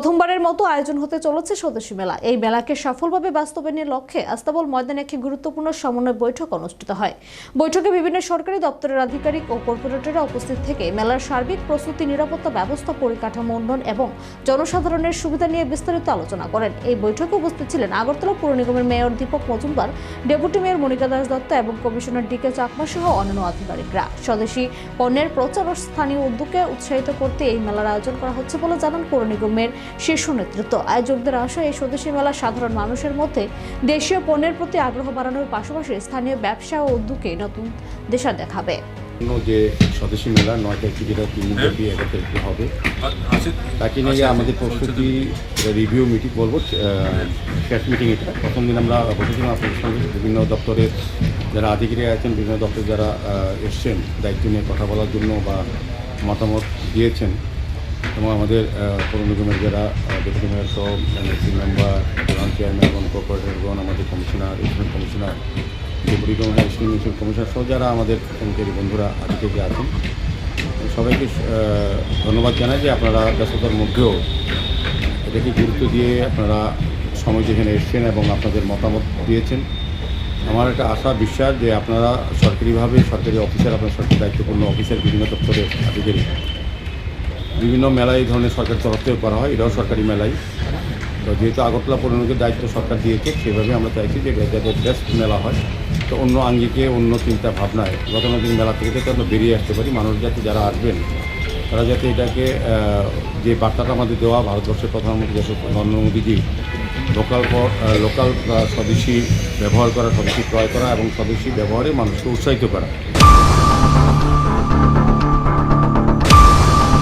প্রথম প্রথমবারের মতো আয়োজন হতে চলেছে স্বদেশী মেলা। এই মেলাকে সফলভাবে বাস্তবায়নের লক্ষ্যে আস্তাবল ময়দানে একটি গুরুত্বপূর্ণ সমন্বয় বৈঠক অনুষ্ঠিত হয়। বৈঠকে বিভিন্ন সরকারি দপ্তরের আধিকারিক ও কর্পোরেটররা উপস্থিত থেকে মেলার সার্বিক প্রস্তুতি, নিরাপত্তা ব্যবস্থা, পরিকাঠামো উন্নয়ন এবং জনসাধারণের সুবিধা নিয়ে বিস্তারিত আলোচনা করেন। এই বৈঠকে উপস্থিত ছিলেন আগরতলা পৌর নিগমের mayor Dipak Majumdar, deputy mayor Monika Das Dutta এবং কমিশনার ডিকে চাকমা সহ অন্যান্য আধিকারিকরা। স্বদেশী পণ্যের প্রচার ও স্থানীয় উদ্যোগকে উৎসাহিত করতে এই মেলার আয়োজন করা হচ্ছে বলে জানান পৌর নিগমের শীর্ষ নেতৃত্ব। আয়োজকদের আশা এই স্বদেশী মেলা সাধারণ মানুষের মধ্যে দেশীয় পণ্যের প্রতি আগ্রহ বাড়ানোর পাশাপাশি স্থানীয় ব্যবসা ও উদ্যোগে নতুন দেশা দেখাবে। অন্য যে স্বদেশী মেলা নয় তারিখে যেটা তিন ব্যাপী এগারো হবে। তাকে নিয়ে আমাদের প্রস্তুতি রিভিউ মিটিং বলব শেষ মিটিং এটা। প্রথম দিন আমরা বসেছিলাম আপনাদের সঙ্গে। বিভিন্ন দপ্তরের যারা আধিকারিক আছেন বিভিন্ন দপ্তরে যারা এসছেন দায়িত্ব নিয়ে কথা বলার জন্য বা মতামত দিয়েছেন এবং আমাদের পৌর নিগমের যারা ডেপুটি মেয়র সহ এনএসসি মেম্বার প্রধান চেয়ারম্যান এবং কর্পোরেটরগণ আমাদের commissioner regional commissioner deputy commissioner state commissioner সহ যারা আমাদের কর্মচারী বন্ধুরা আধিকারিক আছেন, সবাইকে ধন্যবাদ জানাই যে আপনারা ব্যস্ততার মধ্যেও এটাকে গুরুত্ব দিয়ে আপনারা সময় যেখানে এসছেন এবং আপনাদের মতামত দিয়েছেন। আমার একটা আশা, বিশ্বাস যে আপনারা সরকারিভাবে সরকারি অফিসার আপনার সরকারি দায়িত্বপূর্ণ অফিসার বিভিন্ন দপ্তরের আধিকারিক বিভিন্ন মেলায় এই ধরনের সরকার তরফ থেকে করা হয়, এটাও সরকারি মেলাই তো যেহেতু আগরতলা পৌরনিগমের দায়িত্ব সরকার দিয়েছে, সেভাবে আমরা চাইছি যে যাতে বেস্ট মেলা হয়। তো অন্য আঙ্গিকে অন্য চিন্তা ভাবনায় গতানুগতিক মেলা থেকে যাতে আমরা বেরিয়ে আসতে পারি। মানুষ যাতে যারা আসবেন, তারা যাতে এটাকে যে বার্তাটা আমাদের দেওয়া ভারতবর্ষের প্রধানমন্ত্রী দেশের নরেন্দ্র মোদীজি, লোকাল লোকাল স্বদেশী ব্যবহার করা, স্বদেশী ক্রয় করা এবং স্বদেশী ব্যবহারে মানুষকে উৎসাহিত করা।